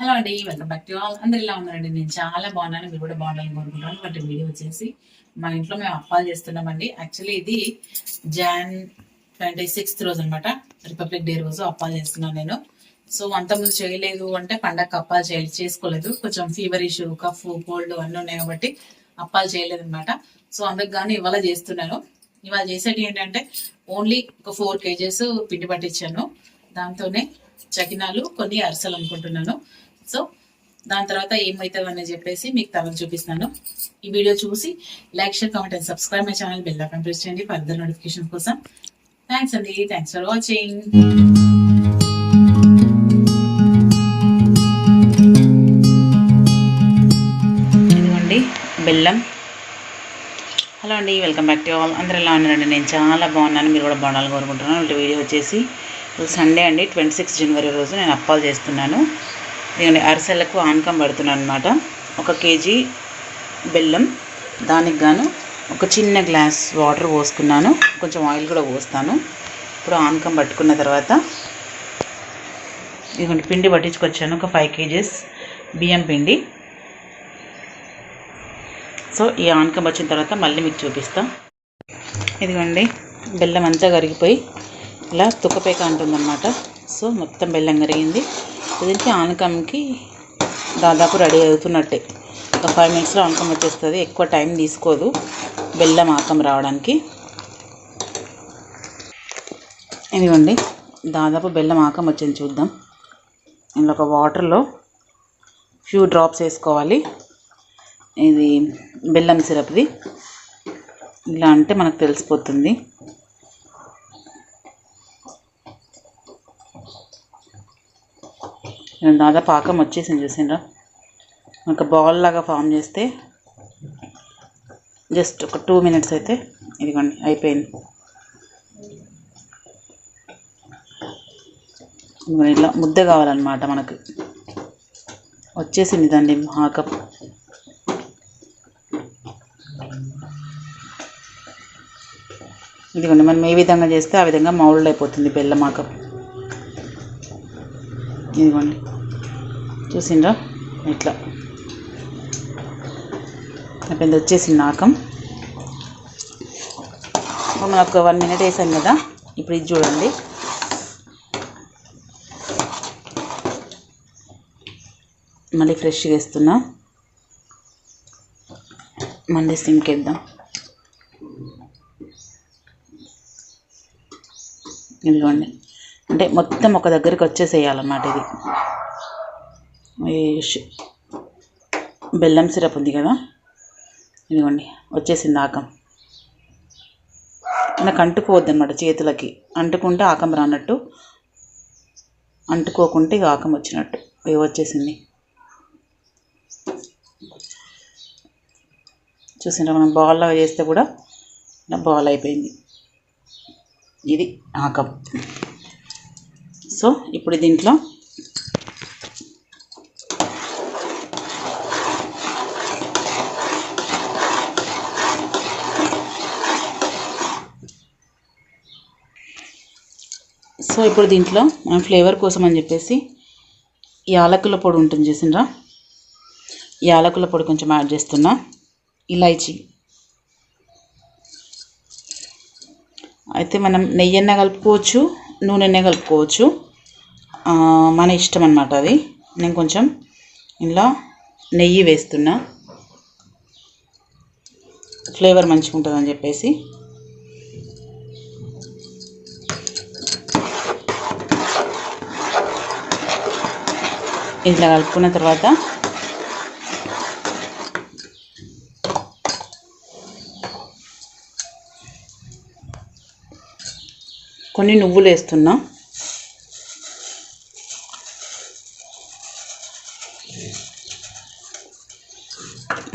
Hello అండి welcome back to all. అందరు ఇలా ఉన్నారండి? నేను చాలా బాగున్నాను మీరు కూడా బాగుండాలని కోరుకుంటున్నాను. బట్ వీడియో వచ్చేసి మా ఇంట్లో మేము అప్పాలు చేస్తున్నామండి. యాక్చువల్లీ ఇది జాన్ ట్వంటీ సిక్స్త్ రోజు అనమాట రిపబ్లిక్ డే రోజు అప్పాలు చేస్తున్నాను నేను. సో అంతకుముందు చేయలేదు అంటే పండగ అప్పాలు చేయ చేసుకోలేదు. కొంచెం ఫీవర్ ఇష్యూ కఫ్ కోల్డ్ అన్నీ ఉన్నాయి కాబట్టి అప్పాలు చేయలేదు అనమాట సో అందుకు కానీ ఇవాళ చేస్తున్నాను. ఇవాళ చేసేటి ఏంటంటే ఓన్లీ ఒక ఫోర్ కేజెస్ పిండి పట్టించాను. దాంతోనే చకినాలు కొన్ని అరిసెలు అనుకుంటున్నాను. సో దాని తర్వాత ఏమవుతుంది అని చెప్పేసి మీకు తర్వాత చూపిస్తాను. ఈ వీడియో చూసి like share comment and subscribe my channel bell icon press చేయండి ఫర్దర్ నోటిఫికేషన్ కోసం. థ్యాంక్స్ అండి. Thanks for watching. ఇదిగోండి బెల్లం. హలో అండి వెల్కమ్ బ్యాక్ టు ఆల్. అందరూ ఎలా ఉన్నారండి? నేను చాలా బాగున్నాను. మీరు కూడా బాగుండాలని కోరుకుంటున్నాను. ఇటు వీడియో వచ్చేసి సండే అండి. ట్వంటీ సిక్స్ జనవరి రోజు నేను అప్పాలు చేస్తున్నాను. నేను అరిసెలకు ఆనకం పడుతున్నాను అనమాట ఒక కేజీ బెల్లం దానికి గాను ఒక చిన్న గ్లాస్ వాటర్ పోసుకున్నాను. కొంచెం ఆయిల్ కూడా పోస్తాను. ఇప్పుడు ఆనకం పట్టుకున్న తర్వాత ఇదిగోండి పిండి పట్టించుకొచ్చాను. ఒక ఫైవ్ కేజీస్ బియ్యం పిండి. సో ఈ ఆనకం వచ్చిన తర్వాత మళ్ళీ మీకు చూపిస్తా. ఇదిగోండి బెల్లం అంతా కరిగిపోయి ఇలా తుక్కపేక అంటుందన్నమాట. సో మొత్తం బెల్లం కరిగింది. దీనికి ఆనకంకి దాదాపు రెడీ అవుతున్నట్టే. ఒక ఫైవ్ మినిట్స్లో ఆనకం వచ్చేస్తుంది. ఎక్కువ టైం తీసుకోదు. బెల్లం ఆకం రావడానికి. ఇదిగోండి. దాదాపు బెల్లం ఆకం వచ్చింది చూద్దాం. ఇందులో ఒక వాటర్లో ఫ్యూ డ్రాప్స్ వేసుకోవాలి. ఇది బెల్లం సిరప్ది. ఇలా అంటే మనకు తెలిసిపోతుంది. దాదాపు పాకం వచ్చేసింది చూసిండ్రా. ఒక బాల్ లాగా ఫామ్ చేస్తే జస్ట్ ఒక టూ మినిట్స్ అయితే ఇదిగోండి అయిపోయింది. ఇలా ముద్ద కావాలన్నమాట మనకు. వచ్చేసింది దండి పాకం. ఇదిగోండి మనం ఏ విధంగా చేస్తే ఆ విధంగా మౌల్డ్ అయిపోతుంది బెల్లమాకం ఇదిగోండి. చూసిండ్రా? ఇట్లా. అయిపోయింది వచ్చేసింది నాకం. మనం ఒక వన్ మినిట్ వేసాం కదా ఇప్పుడు ఇది చూడండి. మళ్ళీ ఫ్రెష్గా వేస్తున్నా. మళ్ళీ సింక్ వేద్దాం. ఇదిగోండి. అంటే మొత్తం ఒక దగ్గరికి వచ్చేసేయాలన్నమాట ఇది. బెల్లం సిరప్ ఉంది కదా? ఇదిగోండి వచ్చేసింది ఆకం. నాకు అంటుకోవద్దన్నమాట చేతులకి. అంటుకుంటే ఆకం రానట్టు అంటుకోకుంటే ఇక ఆకం వచ్చినట్టు. ఇక వచ్చేసింది. చూసినా మనం బాల్ చేస్తే కూడా బాల్ అయిపోయింది. ఇది ఆకం. సో ఇప్పుడు దీంట్లో సో ఇప్పుడు దీంట్లో మనం ఫ్లేవర్ కోసం అని చెప్పేసి యాలకుల పొడి ఉంటుంది చూసిండ్రా. యాలకుల పొడి కొంచెం యాడ్ చేస్తున్నా. ఇలాచీ. అయితే మనం నెయ్యన్న కలుపుకోవచ్చు నూనె కలుపుకోవచ్చు. మన ఇష్టం అనమాట అది. నేను కొంచెం ఇలా నెయ్యి వేస్తున్నా. ఫ్లేవర్ మంచిగా ఉంటుందని చెప్పేసి. ఇట్లా కలుపుకున్న తర్వాత కొన్ని నువ్వులు వేస్తున్నా.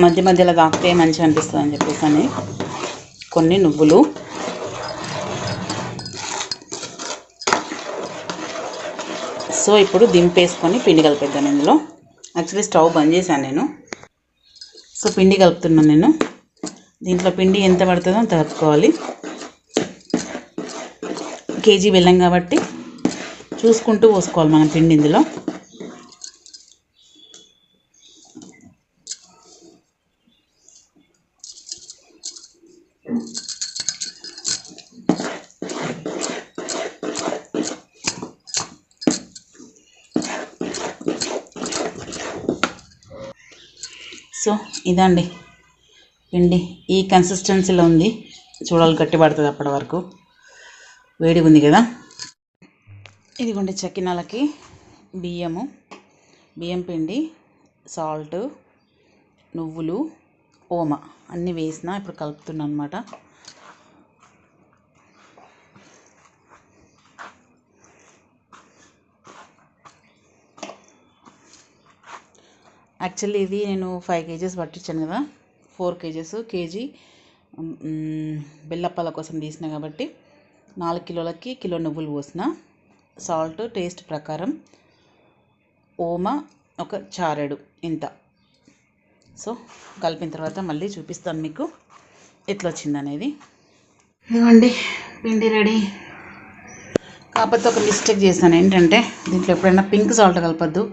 మధ్య మధ్యలో తాకితే మంచిగా అనిపిస్తుంది అని చెప్పేసి అని కొన్ని నువ్వులు. సో ఇప్పుడు దింపేసుకొని పిండి కలిపేద్దాను ఇందులో. యాక్చువల్లీ స్టవ్ బంద్ చేశాను నేను. సో పిండి కలుపుతున్నాను నేను. దీంట్లో పిండి ఎంత పడుతుందో అంత కలుపుకోవాలి. కేజీ బెల్లం కాబట్టి చూసుకుంటూ పోసుకోవాలి మనం పిండి ఇందులో. సో ఇదండి. పిండి ఈ కన్సిస్టెన్సీలో ఉంది. చూడాలి గట్టి పడుతుంది అప్పటి వరకు. వేడి ఉంది కదా. ఇదిగోండి చకినాలకి బియ్యము. బియ్యం పిండి సాల్ట్ నువ్వులు ఓమ. అన్నీ వేసిన ఇప్పుడు కలుపుతున్నా అనమాట యాక్చువల్లీ ఇది నేను ఫైవ్ కేజెస్ పట్టించాను కదా. ఫోర్ కేజెస్ కేజీ బెల్లపాల బెల్లప్పాల కోసం తీసిన కాబట్టి నాలుగు కిలోలకి కిలో నువ్వులు పోసిన. సాల్ట్ టేస్ట్ ప్రకారం ఓమ ఒక చారెడు ఇంత. సో కలిపిన తర్వాత మళ్ళీ చూపిస్తాను మీకు ఎట్లా వచ్చింది అనేది ఇదిగోండి పిండి రెడీ. కాకపోతే ఒక మిస్టేక్ చేశాను. ఏంటంటే దీంట్లో ఎప్పుడైనా పింక్ సాల్ట్ కలపద్దు.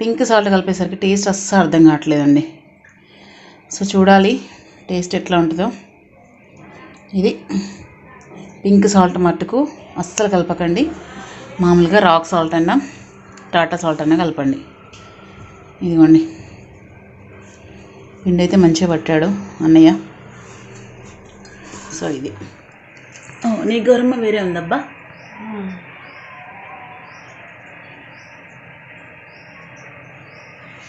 పింక్ సాల్ట్ కలిపేసరికి టేస్ట్ అస్సలు అర్థం కావట్లేదండి. సో చూడాలి టేస్ట్ ఎట్లా ఉంటుందో. ఇది పింక్ సాల్ట్ మట్టుకు అస్సలు కలపకండి. మామూలుగా రాక్ సాల్ట్ అయినా టాటా సాల్ట్ అయినా కలపండి. ఇదిగోండి. పిండి అయితే మంచిగా పట్టాడు అన్నయ్య. సో ఇది. నీ గౌరమ్మ వేరే ఉందబ్బా?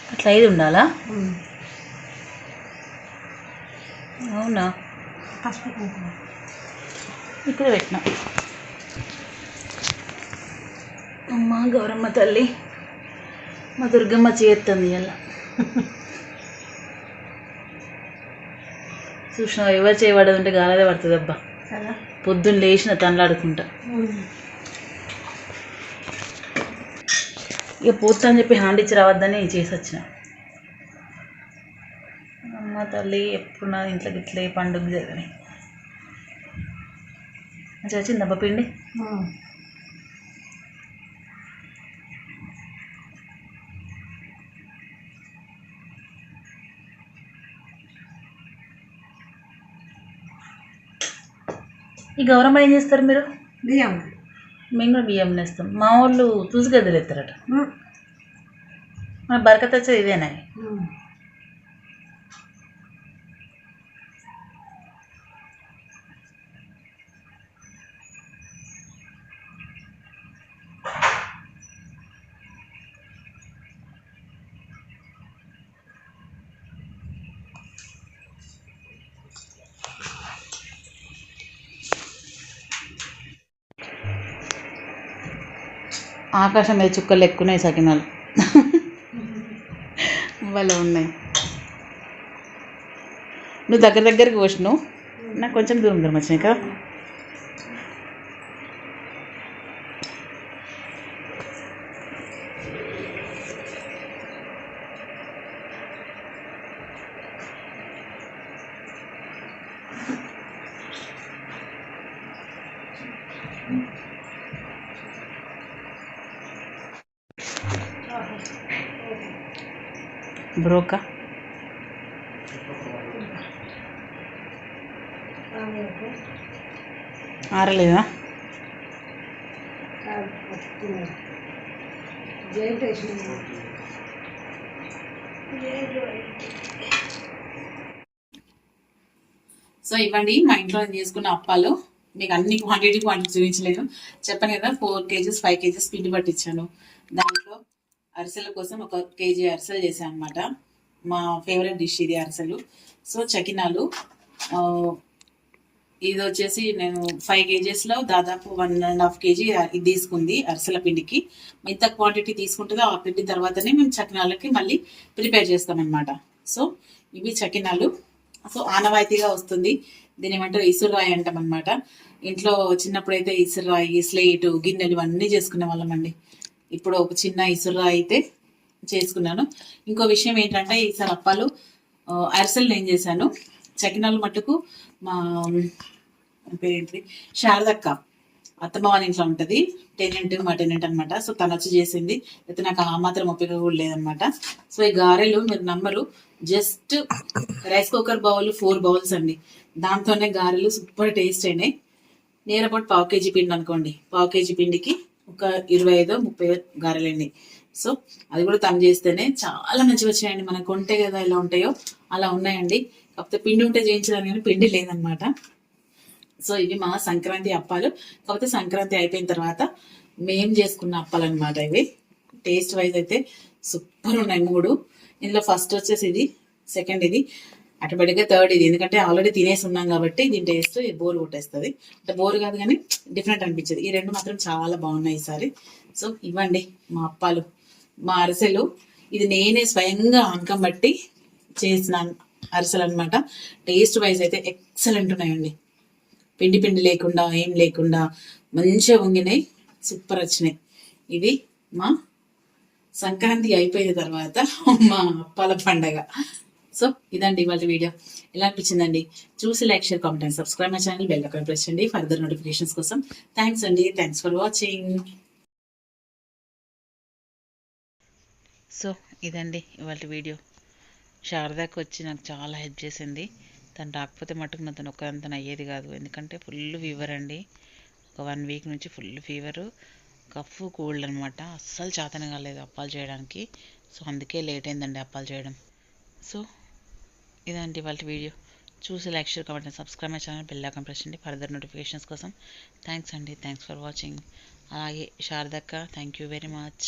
అట్లా ఐదు ఉండాలా? అవునా? ఇక్కడ పెట్టిన. అమ్మ గౌరమ్మ తల్లి. మా దుర్గమ్మ చేస్తుంది ఇలా చూసిన ఎవరు చేయబడదు ఉంటే గాలదే పడుతుంది అబ్బా పొద్దున్న లేచిన తనలాడుకుంటా. ఇక పోతా అని చెప్పి హ్యాండ్ ఇచ్చి రావద్దని చేసి వచ్చిన అమ్మ తల్లి ఎప్పుడు నా ఇట్లే పండుగ జరగని మంచిగా వచ్చిందబ్బా పిండి? ఈ గౌరమ్మ ఏం చేస్తారు మీరు? బియ్యం. మేము కూడా బియ్యం నేస్తాం. మా వాళ్ళు తూసుగద్దలు ఎత్తారట మన బరకత వచ్చేది ఇదేనా? ఆకాశం మీద చుక్కలు ఎక్కున్నాయి సకినాలు. భలే ఉన్నాయి. నువ్వు దగ్గర దగ్గరికి పోసినావు? నాకు కొంచెం దూరం దూరం వచ్చినాయి కదా బ్రోకా ఆరలేదా? సో ఇవ్వండి మా ఇంట్లో నేను చేసుకున్న అప్పాలు. మీకు అన్ని క్వాంటిటీ క్వాంటిటీ చూపించలేదు. చెప్పాను కదా ఫోర్ కేజెస్ ఫైవ్ కేజెస్ పిండి పట్టించాను. దాంట్లో అరిసెల కోసం ఒక కేజీ అరిసెలు చేశాను అనమాట మా ఫేవరెట్ డిష్ ఇది అరిసెలు. సో చకినాలు ఇది వచ్చేసి నేను ఫైవ్ కేజీస్లో దాదాపు వన్ అండ్ హాఫ్ కేజీ ఇది తీసుకుంది అరిసెల పిండికి. ఎంత క్వాంటిటీ తీసుకుంటుందో ఆ పిండి తర్వాతనే మేము చకినాలకి మళ్ళీ ప్రిపేర్ చేస్తామన్నమాట సో ఇవి చకినాలు. సో ఆనవాయితీగా వస్తుంది. దీని ఏమంటారు? ఇసురాయి అంటాం అనమాట ఇంట్లో చిన్నప్పుడైతే ఇసురాయి స్లేటు గిన్నెలు ఇవన్నీ చేసుకునే వాళ్ళం అండి. ఇప్పుడు ఒక చిన్న ఇసురాయి అయితే చేసుకున్నాను. ఇంకో విషయం ఏంటంటే ఈసారి అప్పాలు అరిసెలు నేను చేశాను. చకినాలు మట్టుకు మా పేరేంటి శారదక్క అత్తమ్మ వాళ్ళ ఇంట్లో ఉంటుంది. టెనెంట్ మా టెనెంట్ అనమాట సో తను వచ్చి చేసింది. అయితే నాకు ఆ మాత్రం ఒప్పిక కూడా లేదనమాట సో ఈ గారెలు మీరు నమ్మరు. Just rice cooker bowl four bowls అండి. దాంతోనే గారెలు సూపర్ టేస్ట్ అయినాయి. నేరపాటు పావు కేజీ పిండి అనుకోండి. పావు కేజీ పిండికి ఒక ఇరవై ఐదో ముప్పై గారెలండి. సో అది కూడా తమ్ చేస్తేనే చాలా మంచిగా వచ్చాయండి మనకు కొంటే కదా ఎలా ఉంటాయో అలా ఉన్నాయండి. కాకపోతే పిండి ఉంటే చేయించడానికి కానీ పిండి లేదనమాట. సో ఇవి మా సంక్రాంతి అప్పాలు. కాకపోతే సంక్రాంతి అయిపోయిన తర్వాత మేం చేసుకున్న అప్పాలు అనమాట ఇవి. టేస్ట్ వైజ్ అయితే సూపర్ ఉన్నాయి మూడు. ఇందులో ఫస్ట్ వచ్చేసి ఇది సెకండ్ ఇది. ఆటోమేటిక్గా థర్డ్ ఇది. ఎందుకంటే ఆల్రెడీ తినేసి ఉన్నాం కాబట్టి దీని టేస్ట్ బోర్ కొట్టేస్తుంది. అంటే బోర్ కాదు కానీ డిఫరెంట్ అనిపించదు. ఈ రెండు మాత్రం చాలా బాగున్నాయి ఈసారి. సో ఇవ్వండి మా అప్పాలు మా అరిసెలు. ఇది నేనే స్వయంగా అంకం బట్టి చేసిన అరిసెలు అనమాట టేస్ట్ వైజ్ అయితే ఎక్సలెంట్ ఉన్నాయండి. పిండి పిండి లేకుండా ఏం లేకుండా మంచిగా వంగినాయి. సూపర్ వచ్చినాయి. ఇది మా సంక్రాంతి అయిపోయిన తర్వాత మా అప్పాల పండగ. సో ఇదండి ఇవాళ వీడియో. ఎలా అనిపించిందండి? చూసి like share comment and subscribe my channel bell icon press చేయండి ఫర్దర్ నోటిఫికేషన్స్ కోసం. థ్యాంక్స్ అండి. థ్యాంక్స్ ఫర్ వాచింగ్ సో ఇదండి ఇవాళ వీడియో. శారదాకి వచ్చి నాకు చాలా హెల్ప్ చేసింది. తను రాకపోతే మటుకు నా తను ఒక్కరంతన అయ్యేది కాదు. ఎందుకంటే ఫుల్ ఫీవర్ అండి. ఒక వన్ వీక్ నుంచి ఫుల్ ఫీవరు కఫ్ కోల్డ్ అనమాట అస్సలు చేతన కాలేదు అప్పాలు చేయడానికి. సో అందుకే లేట్ అయిందండి అప్పాలు చేయడం. సో ఇదండి వాళ్ళ వీడియో. చూసి లైక్ షేర్ కాబట్టి subscribe my channel bell icon press చేయండి ఫర్దర్ నోటిఫికేషన్స్ కోసం. థ్యాంక్స్ అండి. Thanks for watching. అలాగే శారదక్క థ్యాంక్ యూ వెరీ మచ్.